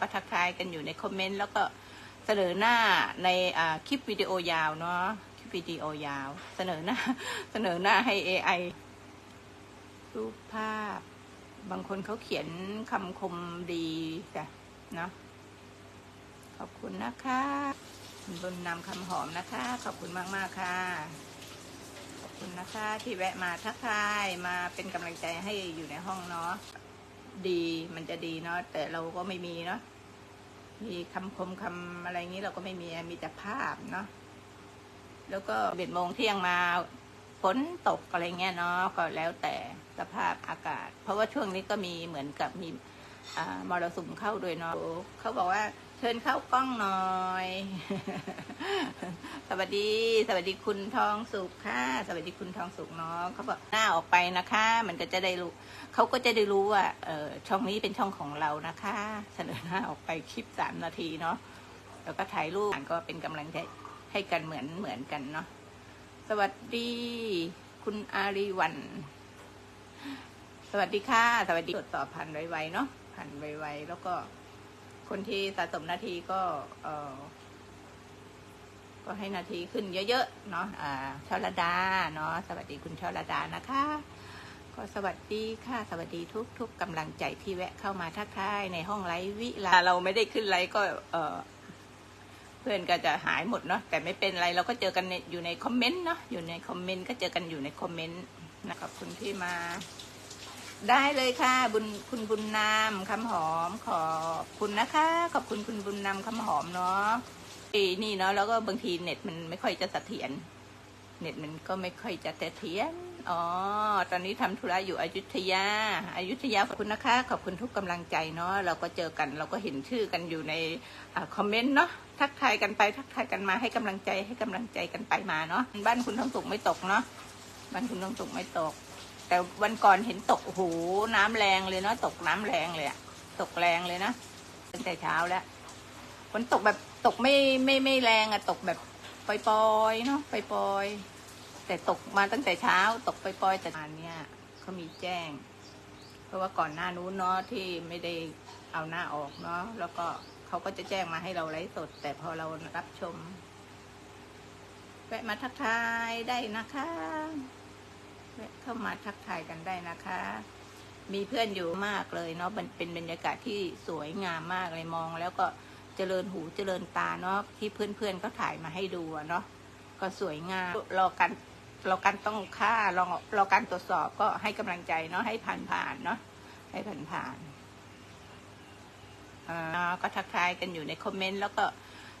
ก็ทักทายกันอยู่ในคอมเมนต์แล้วก็เสนอหน้าในคลิปวิดีโอยาวเนาะคลิปวิดีโอยาว เสนอหน้าเสนอหน้าให้ AI รูปภาพ บางคนเขาเขียนคำคมดีจ้ะเนาะขอบคุณนะคะบุญนำคำหอมนะคะ ขอบคุณมากๆค่ะ ขอบคุณนะคะที่แวะมาทักทายมาเป็นกำลังใจให้อยู่ในห้องเนาะ ดีมันจะดีเนาะแต่เราก็ไม่มีเนาะมีคำคมคำอะไรงี้เราก็ไม่มีมีแต่ภาพเนาะแล้วก็เบ็ดโมงเที่ยงมาฝนตกอะไรเงี้ยเนาะก็แล้วแต่สภาพอากาศ เพราะว่าช่วงนี้ก็มีเหมือนกับมีอ่ามรสุมเข้าด้วยเนาะเขาบอกว่า ชิญเข้ากล้องหน่อย สวัสดี สวัสดีคุณทองสุขค่ะ สวัสดีคุณทองสุขเนาะเขาบอกหน้าออกไปนะคะ มันก็จะได้รู้เขาก็จะได้รู้ว่าเออช่องนี้เป็นช่องของเรานะคะ เสนอหน้าออกไปคลิปสามนาทีเนาะ แล้วก็ถ่ายรูปก็เป็นกำลังใจให้กันเหมือนเหมือนกันเนาะ สวัสดี คุณอารีวัน สวัสดีค่ะ สวัสดีตรวจสอบพันไวๆเนาะ พันไวๆแล้วก็ คนที่สะสมนาทีก็เออก็ให้นาทีขึ้นเยอะๆเนาะอ่าชาลดาเนาะสวัสดีคุณชาลดานะคะ ก็สวัสดีค่ะ สวัสดีทุกๆกำลังใจที่แวะเข้ามาทักทายในห้องไลฟ์วิลาเราไม่ได้ขึ้นไลฟ์ก็เออเพื่อนก็จะหายหมดเนาะแต่ไม่เป็นไรเราก็เจอกันนอยู่ในคอมเมนต์เนาะอยู่ในคอมเมนต์ก็เจอกันอยู่ในคอมเมนต์นะขอบคุณที่มา ได้เลยค่ะบุญคุณบุญนามคำหอมขอบคุณนะคะ ขอบคุณคุณบุญนามคำหอมเนาะไอ้นี่เนาะแล้วก็บางทีเน็ตมันไม่ค่อยจะเสถียรเน็ตมันก็ไม่ค่อยจะเสถียรอ๋อตอนนี้ทำธุระอยู่อยุธยาอายุธยาขอบคุณนะคะ ขอบคุณทุกกำลังใจเนาะเราก็เจอกันเราก็เห็นชื่อกันอยู่ในอคอมเมนต์เนาะทักทายกันไปทักทายกันมาให้กำลังใจให้กำลังใจกันไปมาเนาะบ้านคุณทองสุกไม่ตกเนาะบ้านคุณทองสุกไม่ตก แต่วันก่อนเห็นตกโอ้โหน้ำแรงเลยเนาะตกน้ำแรงเลยอะตกแรงเลยนะตั้งแต่เช้าแล้วฝนตกแบบตกไม่ไม่ไม่แรงอะตกแบบปล่อยๆเนาะปล่อยๆแต่ตกมาตั้งแต่เช้า ตกปล่อยๆแต่อันเนี้ยเขามีแจ้ง เพราะว่าก่อนหน้านู้นเนาะที่ไม่ได้เอาหน้าออกเนาะแล้วก็เขาก็จะแจ้งมาให้เราไลฟ์สด แต่พอเรารับชมแวะมาทักทายได้นะคะ เข้ามาทักทายกันได้นะคะ มีเพื่อนอยู่มากเลยเนาะมันเป็นบรรยากาศที่สวยงามมากเลยมอง แล้วก็เจริญหูเจริญตาเนาะที่เพื่อนๆก็ถ่ายมาให้ดูเนาะก็สวยงามรอการรอการต้องค่ารอรอการตรวจสอบก็ให้กำลังใจเนาะให้ผ่านผ่านๆเนาะให้ผ่านผ่านๆก็ทักทายกันอยู่ในคอมเมนต์แล้วก็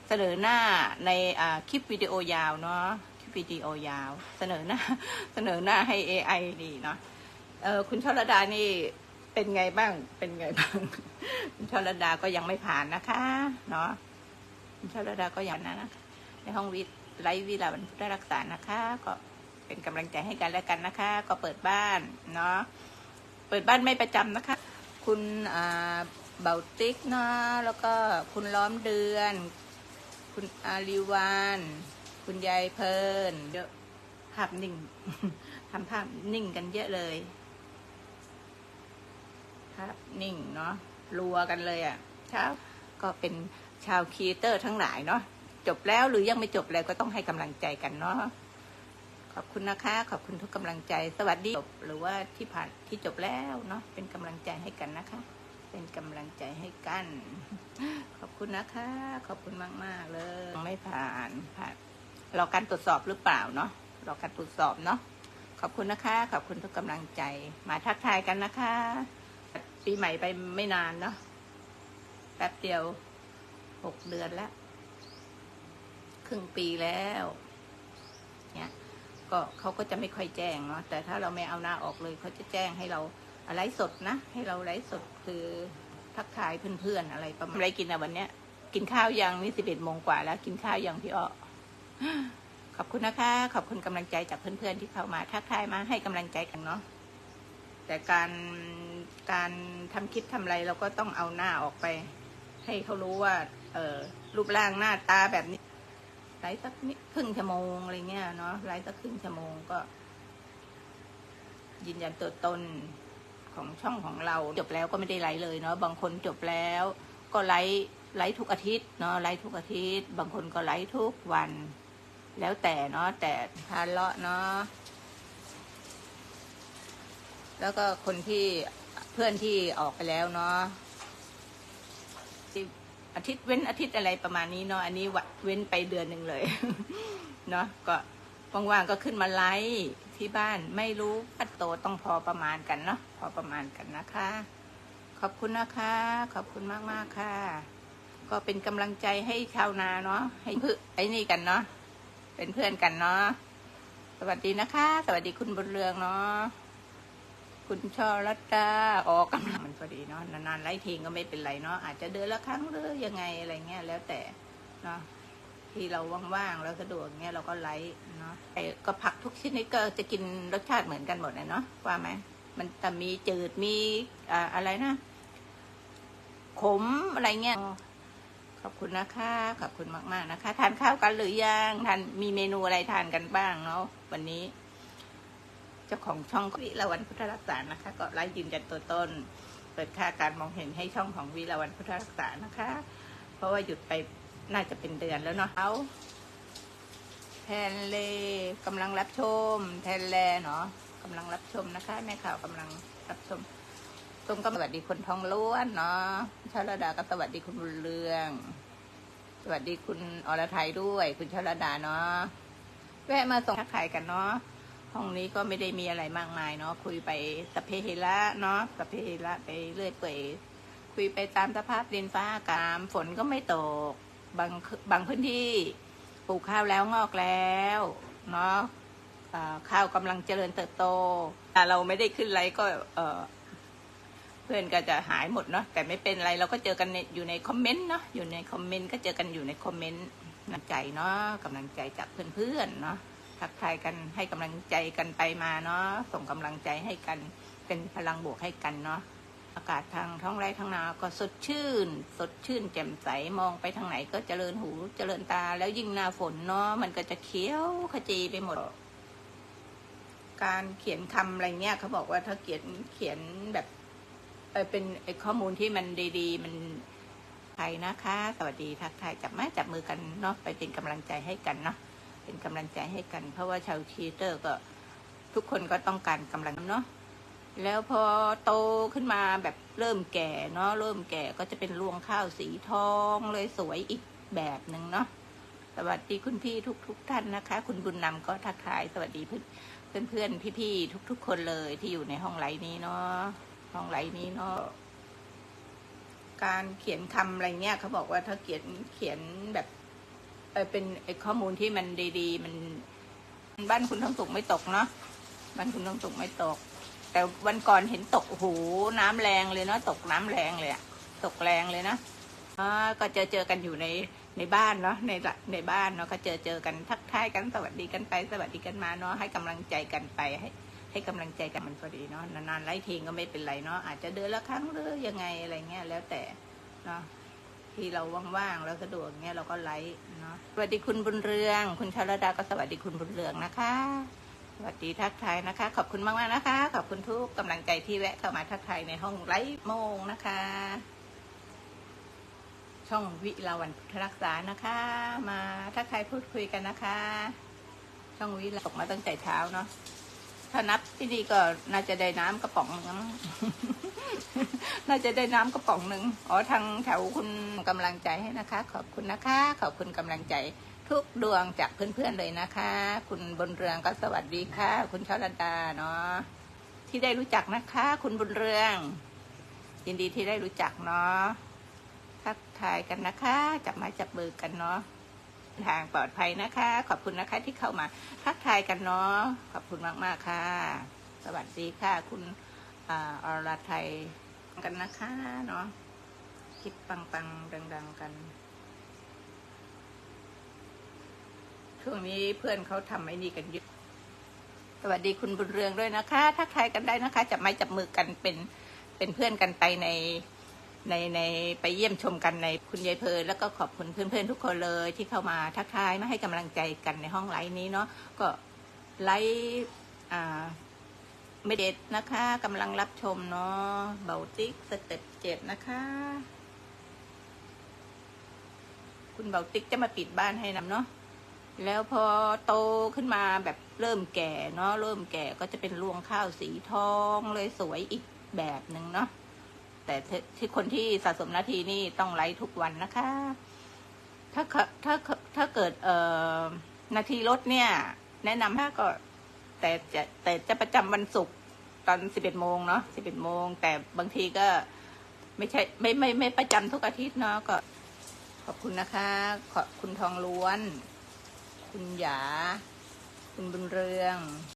เสนอหน้าในคลิปวิดีโอยาวเนาะ วิดีโอยาว เสนอหน้าเสนอหน้าให้ AI ดีเนาะเออคุณชลดานี่เป็นไงบ้าง เป็นไงบ้าง คุณชลดาก็ยังไม่ผ่านนะคะเนาะคุณชลดาก็ยังนะนะในห้องวิไลฟ์วิลาบรรพุทธรักษานะคะ ก็เป็นกำลังใจให้กันและกันนะคะ ก็เปิดบ้านเนาะเปิดบ้านไม่ประจำนะคะ คุณอ่าเบาติ๊กเนาะแล้วก็คุณล้อมเดือน คุณอาริวาน คุณยายเพลินเยอะภาพนิ่งทำภาพนิ่งกันเยอะเลย ภาพนิ่งเนาะรัวกันเลยอะ่ะเช้าก็เป็นชาวครีเอเตอร์ทั้งหลายเนาะจบแล้วหรือยังไม่จบแล้วก็ต้องให้กำลังใจกันเนาะขอบคุณนะคะ ขอบคุณทุกกำลังใจ สวัสดีจบหรือว่าที่ผ่านที่จบแล้วเนาะเป็นกำลังใจให้กันนะคะ เป็นกำลังใจให้กัน ขอบคุณนะคะ ขอบคุณมาก ๆ เลย ไม่ผ่านผ่าน รอการตรวจสอบหรือเปล่าเนาะรอการตรวจสอบเนาะขอบคุณนะคะ ขอบคุณทุกกำลังใจ มาทักทายกันนะคะ ปีใหม่ไปไม่นานเนาะแป๊บเดียวหกเดือนแล้ว ครึ่งปีแล้วเนี่ยก็เขาก็จะไม่ค่อยแจ้งเนาะแต่ถ้าเราไม่เอาหน้าออกเลยเขาจะแจ้งให้เราไลฟ์สดนะ ให้เราไลฟ์สดคือทักทายเพื่อนๆอะไรประมาณอะไรกินอะวันเนี้ยกินข้าวยังนี่สิบเอ็ดโมงกว่าแล้ว กินข้าวยังพี่อ้อ ขอบคุณนะคะ ขอบคุณกำลังใจจากเพื่อนๆที่เข้ามาทักทายมาให้กำลังใจกันเนาะแต่การการทำคลิปทำอะไรเราก็ต้องเอาหน้าออกไป ให้เขารู้ว่า เออรูปร่างหน้าตาแบบนี้ไลฟ์สักนิดครึ่งชั่วโมงอะไรเงี้ยเนาะไลฟ์สักครึ่งชั่วโมงก็ ยืนยันตัวตนของช่องของเรา จบแล้วก็ไม่ได้ไลฟ์เลยเนาะบางคนจบแล้ว ก็ไลฟ์ไลฟ์ทุกอาทิตย์เนาะไลฟ์ทุกอาทิตย์ บางคนก็ไลฟ์ทุกวัน แล้วแต่เนาะแต่ทานเลาะเนาะแล้วก็คนที่เพื่อนที่ออกไปแล้วเนาะอาทิตย์เว้นอาทิตย์อะไรประมาณนี้เนาะอันนี้เว้นไปเดือนหนึ่งเลยเนาะก็ว่างๆก็ขึ้นมาไลฟ์ที่บ้านไม่รู้พัดโตต้องพอประมาณกันเนาะพอประมาณกันนะคะ ขอบคุณนะคะ ขอบคุณมากๆค่ะ ก็เป็นกำลังใจให้ชาวนาเนาะให้เพื่อไอ้นี่กันเนาะ เป็นเพื่อนกันเนาะสวัสดีนะคะ สวัสดีคุณบุญเรืองเนาะคุณช่อรัตดาออกกำลังมันพอดีเนาะนานๆไล่ทิ้งก็ไม่เป็นไรเนาะอาจจะเดือนละครั้งหรือยังไงอะไรเงี้ยแล้วแต่เนาะที่เราว่างๆแล้วสะดวกเงี้ยเราก็ไลฟ์เนาะไอ้ก็ผักทุกชนิดก็จะกินรสชาติเหมือนกันหมดเลยเนาะว่าไหมมันแต่มีจืดมีอ่าอะไรนะ ขมอะไรเงี้ย ขอบคุณนะคะ ขอบคุณมากๆนะคะ ทานข้าวกันหรือยัง ทานมีเมนูอะไรทานกันบ้างเนาะวันนี้ เจ้าของช่องวิลาวันพุทธรักษานะคะ ก็ไล่ยืนยันตัวต้นเปิดค่าการมองเห็นให้ช่องของวิลาวันพุทธรักษานะคะ เพราะว่าหยุดไปน่าจะเป็นเดือนแล้วเนาะเขาแทนเลกำลังรับชม แทนแลเนาะกำลังรับชมนะคะ แม่ข่าวกำลังรับชม ส้มก็สวัสดีคนท้องล้วนเนาะชลดาก็สวัสดีคุณบุญเรือง สวัสดีคุณอรไทยด้วย คุณชลดาเนาะแวะมาส่งทักทายกันเนาะห้องนี้ก็ไม่ได้มีอะไรมากมายเนาะคุยไปสพเพเหระเนาะสพเพเหระไปเรื่อยเปื่อยคุยไปตามสภาพดินฟ้าอากาศฝนก็ไม่ตกบางบางพื้นที่ปลูกข้าวแล้วงอกแล้วเนาะข้าวกำลังเจริญเติบโตแต่เราไม่ได้ขึ้นไรก็เออ พื่อนก็จะหายหมดเนาะแต่ไม่เป็นไรเราก็เจอกันในอยู่ในคอมเมนต์เนาะอยู่ในคอมเมนต์ก็เจอกันอยู่ในคอมเมนต์กำลังใจเนาะกำลังใจจากเพื่อนๆเนาะทักทายกันให้กำลังใจกันไปมาเนาะส่งกำลังใจให้กันเป็นพลังบวกให้กันเนาะอากาศทางท้องไร่ท้องนาก็สดชื่น สดชื่น แจ่มใสมองไปทางไหนก็เจริญหูเจริญตา แล้วยิ่งหน้าฝนเนาะมันก็จะเขียวขจีไปหมด การเขียนคำอะไรเงี้ยเขาบอกว่าถ้าเขียนเขียนแบบ เป็นข้อมูลที่มันดีๆ มันใครนะคะ สวัสดีทักทายจับไม้จับมือกันเนาะไปเป็นกำลังใจให้กันเนาะเป็นกำลังใจให้กัน เพราะว่าชาวชีเตอร์ก็ทุกคนก็ต้องการกำลังเนาะแล้วพอโตขึ้นมาแบบเริ่มแก่เนาะเริ่มแก่ก็จะเป็นรวงข้าวสีทองเลยสวยอีกแบบหนึ่งเนาะสวัสดีคุณพี่ทุกๆทท่านนะคะ คุณบุญนำก็ทักทายสวัสดีเพื่อนเพื่อนๆพี่ๆทุก ๆ คนเลยที่อยู่ในห้องไลน์นี้เนาะ ห้องไลนี้เนาะการเขียนคำอะไรเงี้ยเขาบอกว่าถ้าเขียนเขียนแบบเออเป็นไอ้ข้อมูลที่มันดีๆ มันบ้านคุณทองสุกไม่ตกเนาะบ้านคุณทองสุกไม่ตก แต่วันก่อนเห็นตกโอ้โหน้ำแรงเลยเนาะตกน้ำแรงเลยอะตกแรงเลยนะอ่ก็เจอเจอกันอยู่ในในบ้านเนาะในในบ้านเนาะก็เจอเจอกันทักทายกันสวัสดีกันไปสวัสดีกันมาเนาะให้กำลังใจกันไปให้ ให้กำลังใจกันมันพอดีเนาะนานๆไล่ทิ้งก็ไม่เป็นไรเนาะอาจจะเดือนละครั้งหรือยังไงอะไรเงี้ยแล้วแต่เนาะที่เราว่างๆแล้วสะดวกเงี้ยเราก็ไลฟ์เนาะสวัสดีคุณบุญเรือง คุณชาลดาก็สวัสดีคุณบุญเรืองนะคะ สวัสดีทักทายนะคะ ขอบคุณมากๆนะคะ ขอบคุณทุกกำลังใจที่แวะเข้ามาทักทายในห้องไลฟ์โมงนะคะ ช่องวิลาวันพุทธรักษานะคะ มาทักทายพูดคุยกันนะคะ ช่องวิลาตกมาตั้งแต่เช้าเนาะ ถ้านับที่ดีก็น่าจะได้น้ำกระป๋องนึงน่าจะได้น้ำกระป๋องหนึ่งอ๋อทางแถวคุณกำลังใจให้นะคะ ขอบคุณนะคะ ขอบคุณกำลังใจทุกดวงจากเพื่อนๆเลยนะคะ คุณบนเรืองก็สวัสดีค่ะ คุณชลดาเนาะที่ได้รู้จักนะคะ คุณบุญเรือง ยินดีที่ได้รู้จักเนาะทักทายกันนะคะ จับไม้จับมือกันเนาะ ทางปลอดภัยนะคะ ขอบคุณนะคะที่เข้ามาทักทายกันเนาะขอบคุณมากๆค่ะ สวัสดีค่ะ คุณอ่าอรไทยกันนะคะเนาะคลิปปังๆดัง ๆกัน ช่วงนี้เพื่อนเขาทำไอ้นี่กันเยอะสวัสดีคุณบุญเรืองด้วยนะคะทักทายกันได้นะคะจับไม้จับมือกันเป็นเป็นเพื่อนกันไปใน ในในไปเยี่ยมชมกันในคุณยายเพลินแล้วก็ขอบคุณเพื่อนๆทุกคนเลยที่เข้ามาทักทายมาให้กำลังใจกันในห้องไลฟ์นี้เนาะก็ไลฟ์อ่าไม่เด็ดนะคะกำลังรับชมเนาะเบาติกสเต็ปเจ็ดนะคะ คุณเบาติกจะมาปิดบ้านให้นำเนาะแล้วพอโตขึ้นมาแบบเริ่มแก่เนาะเริ่มแก่ก็จะเป็นรวงข้าวสีทองเลยสวยอีกแบบหนึ่งเนาะ แต่ที่คนที่สะสมนาทีนี่ต้องไลฟ์ทุกวันนะคะ ถ้าถ้าถ้าเกิดเอ่อนาทีลดเนี่ย แนะนำถ้ก็ แต่จะแต่จะประจำวันศุกร์ตอนสิบเอ็ดโมงเนาะสิบเอ็ดโมง แต่บางทีก็ไม่ใช่ไม่ไม่ไม่ประจำทุกอาทิตย์เนาะก็ขอบคุณนะคะ ขอบคุณทองล้วน คุณหยา คุณบุญเรือง